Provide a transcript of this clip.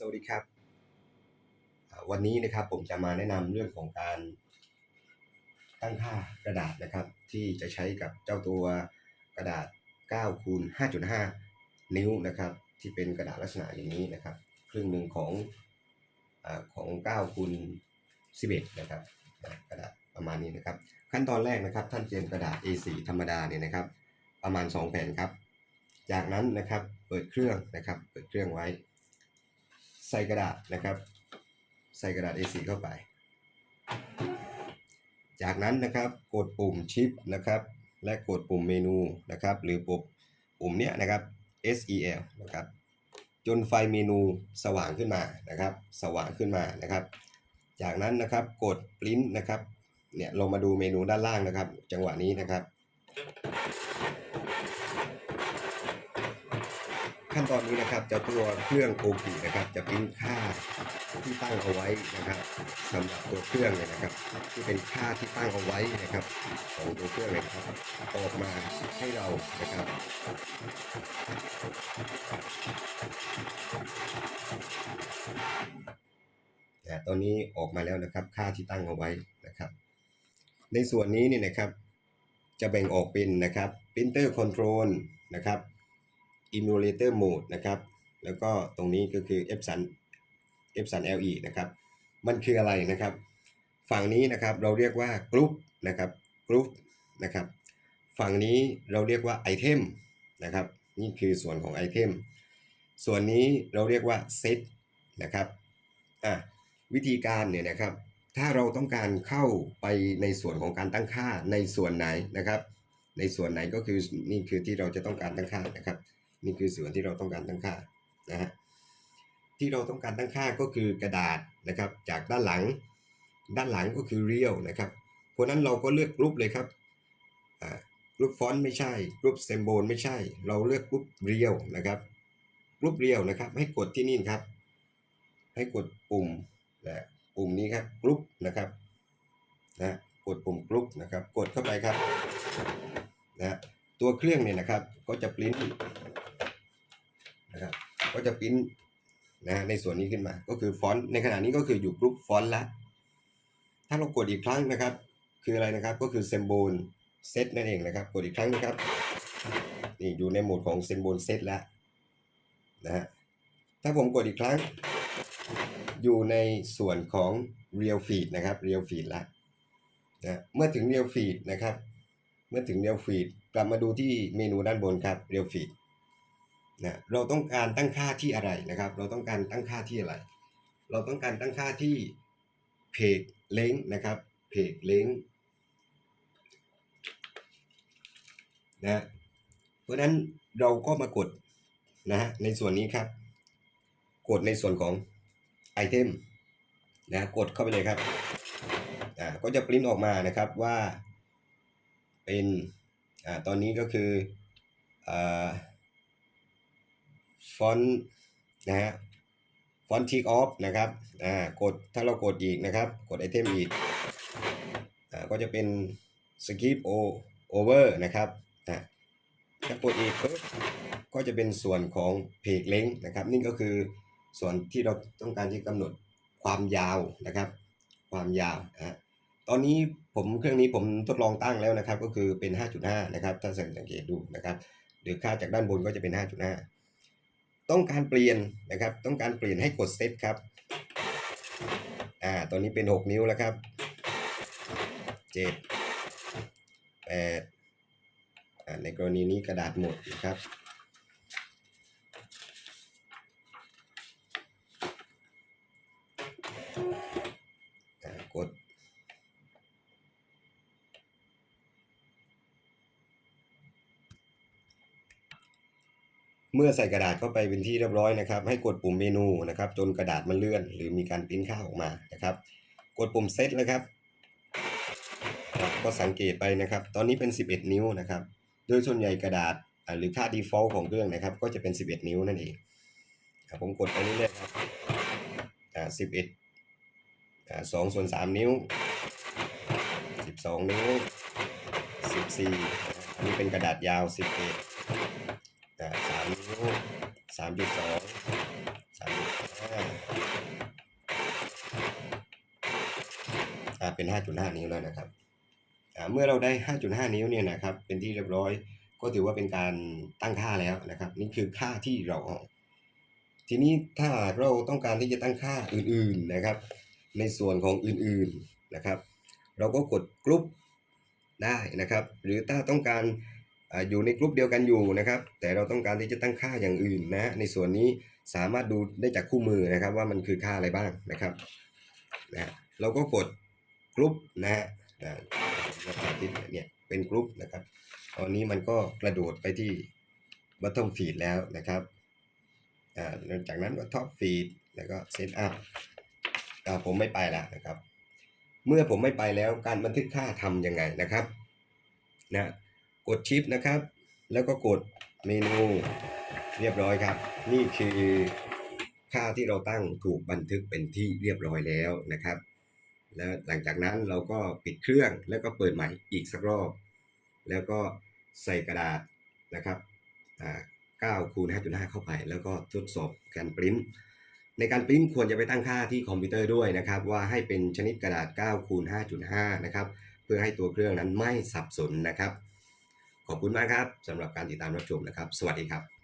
สวัสดีครับ วันนี้นะครับผมจะมาแนะนำเรื่องของการตั้งค่ากระดาษนะครับ ที่จะใช้กับเจ้าตัวกระดาษ9คูณ5.5 นิ้วนะครับ ที่เป็นกระดาษลักษณะอย่างนี้นะครับ ครึ่งหนึ่งของอของ9คูณ11 นะครับกระดาษประมาณนี้นะครับ ขั้นตอนแรกนะครับ ท่านเตรียมกระดาษ A4 ธรรมดาเนี่ยนะครับ ประมาณ 2 แผ่นครับ จากนั้นนะครับเปิดเครื่องนะครับ เปิดเครื่องไว้ ใส่กระดาษนะครับ ใส่กระดาษ A4 เข้าไป จากนั้นนะครับกดปุ่มชิปนะครับ และกดปุ่มเมนูนะครับ หรือปุ่มปุ่มเนี้ยนะครับ SEL นะครับ จนไฟเมนูสว่างขึ้นมานะครับ สว่างขึ้นมานะครับ จากนั้นนะครับกด print นะครับเนี่ยลงมาดูเมนูด้านล่างนะครับ จังหวะนี้นะครับ ขั้นตอนนี้นะครับจะตัวเครื่องโอกินะครับ จะพิมพ์ค่าที่ตั้งเอาไว้นะครับสำหรับตัวเครื่องเลยนะครับ ที่เป็นค่าที่ตั้งเอาไว้นะครับ ของตัวเครื่องเลยนะครับออกมาให้เรานะครับนะตอนนี้ออกมาแล้วนะครับ ค่าที่ตั้งเอาไว้นะครับ ในส่วนนี้นี่นะครับ จะแบ่งออกเป็นนะครับ printer control นะครับ emulator mode นะครับ แล้วก็ตรงนี้ก็คือ Epson Epson LE นะครับ มันคืออะไรนะครับ ฝั่งนี้นะครับเราเรียกว่า group นะครับ group นะครับ ฝั่งนี้เราเรียกว่า item นะครับ นี่คือส่วนของ item ส่วนนี้เราเรียกว่า set นะครับอะวิธีการเนี่ยนะครับ ถ้าเราต้องการเข้าไปในส่วนของการตั้งค่าในส่วนไหนนะครับ ในส่วนไหนก็คือนี่คือที่เราจะต้องการตั้งค่านะครับ นี่คือส่วนที่เราต้องการตั้งค่านะฮะที่เราต้องการตั้งค่าก็คือกระดาษนะครับ จากด้านหลัง ด้านหลังก็คือเรียวนะครับเพราะนั้นเราก็เลือกรุ๊ปเลยครับอ่ารุ๊ปฟอนต์ไม่ใช่รุ๊ปเซมโบลไม่ใช่ เราเลือกรุ๊ปเรียวนะครับรุ๊ปเรียวนะครับ ให้กดที่นี่ครับ ให้กดปุ่มนะปุ่มนี้ครับกรุ๊ปนะครับนะกดปุ่มกรุ๊ปนะครับ กดเข้าไปครับนะตัวเครื่องเนี่ยนะครับก็จะปริ้น ก็จะปริ้นนะในส่วนนี้ขึ้นมา ก็คือฟอนต์ในขณะนี้ก็คืออยู่กรุ๊ปฟอนต์ละ ถ้าเรากดอีกครั้งนะครับ คืออะไรนะครับก็คือเซมโบลเซตนั่นเองนะครับ กดอีกครั้งนะครับนี่อยู่ในโหมดของเซมโบลเซตแล้วนะฮะถ้าผมกดอีกครั้ง อยู่ในส่วนของ Real Feed นะครับ Real Feed ละนะเมื่อถึง Real Feed นะครับ เมื่อถึง Real Feed กลับมาดูที่เมนูด้านบนครับ Real Feed นะเราต้องการตั้งค่าที่อะไรนะครับ เราต้องการตั้งค่าที่อะไร เราต้องการตั้งค่าที่ Page Length นะครับ Page Length นะเพราะฉะนั้นเราก็มากดนะฮะในส่วนนี้ครับ กดในส่วนของไอเทมนะกดเข้าไปเลยครับอ่าก็จะปริ้นออกมานะครับว่าเป็นอ่าตอนนี้ก็คืออ่า ฟอนต์นะฮะฟอนต์ทิกออฟนะครับอ่ากดถ้าเรากดอีกนะครับ กดไอเทมอีกอ่าก็จะเป็นสกิปโอโอเวอร์นะครับอ่าถ้ากดอีกปุ๊บก็จะเป็นส่วนของเพจเล้งนะครับ นี่ก็คือส่วนที่เราต้องการที่กำหนดความยาวนะครับ ความยาวนะฮะตอนนี้ผมเครื่องนี้ผมทดลองตั้งแล้วนะครับ ก็คือเป็น 5.5 นะครับ ถ้าสังเกตดูนะครับ หรือค่าจากด้านบนก็จะเป็น 5.5 ต้องการเปลี่ยนนะครับ ต้องการเปลี่ยนให้กดเซตครับ อ่า ตอนนี้เป็น 6 นิ้วแล้วครับ 7 8อ่าในกรณีนี้กระดาษหมดนะครับ กด เมื่อใส่กระดาษเข้าไปเป็นที่เรียบร้อยนะครับ ให้กดปุ่มเมนูนะครับ จนกระดาษมันเลื่อน หรือมีการปริ้นค่าออกมานะครับ กดปุ่มเซตเลยครับ ก็สังเกตไปนะครับ ตอนนี้เป็น 11 นิ้วนะครับ โดยส่วนใหญ่กระดาษหรือค่า default ของเครื่องนะครับ ก็จะเป็น 11 นิ้วนั่นเองผมกดไปเรื่อยๆครับอ่า11อ่า2ส่วน3นิ้ว12นิ้ว14อันนี้เป็นกระดาษยาว11อ่ นิ้วสามจุดสองสามจุดห้าเป็น 5.5 นิ้วแล้วนะครับเมื่อเราได้ 5.5 นิ้วเนี่ยนะครับ เป็นที่เรียบร้อย ก็ถือว่าเป็นการตั้งค่าแล้วนะครับ นี่คือค่าที่เราออก ทีนี้ถ้าเราต้องการที่จะตั้งค่าอื่นๆนะครับ ในส่วนของอื่นๆนะครับ เราก็กดกรุ๊ปได้นะครับ หรือถ้าต้องการ อยู่ในกรุ๊ปเดียวกันอยู่นะครับ แต่เราต้องการที่จะตั้งค่าอย่างอื่นนะ ในส่วนนี้สามารถดูได้จากคู่มือนะครับ ว่ามันคือค่าอะไรบ้างนะครับนะเราก็กดกรุ๊ปนะฮะอ่าสาธิตเนี่ยเป็นกรุ๊ปนะครับ ตอนนี้มันก็กระโดดไปที่ bottom feed แล้วนะครับอ่าหลังจากนั้นก็ top feed แล้วก็ set up อ่าผมไม่ไปแล้วนะครับ เมื่อผมไม่ไปแล้วการบันทึกค่าทำยังไงนะครับนะ กดชิปนะครับ แล้วก็กดเมนูเรียบร้อยครับ นี่คือค่าที่เราตั้งถูกบันทึกเป็นที่เรียบร้อยแล้วนะครับ แล้วหลังจากนั้นเราก็ปิดเครื่องแล้วก็เปิดใหม่อีกสักรอบ แล้วก็ใส่กระดาษนะครับ9คูณ5.5 เข้าไป แล้วก็ทดสอบการปริ้นในการปริ้นควรจะไปตั้งค่าที่คอมพิวเตอร์ด้วยนะครับ ว่าให้เป็นชนิดกระดาษ9คูณ5.5 นะครับ เพื่อให้ตัวเครื่องนั้นไม่สับสนนะครับ ขอบคุณมากครับสำหรับการติดตามรับชมนะครับ สวัสดีครับ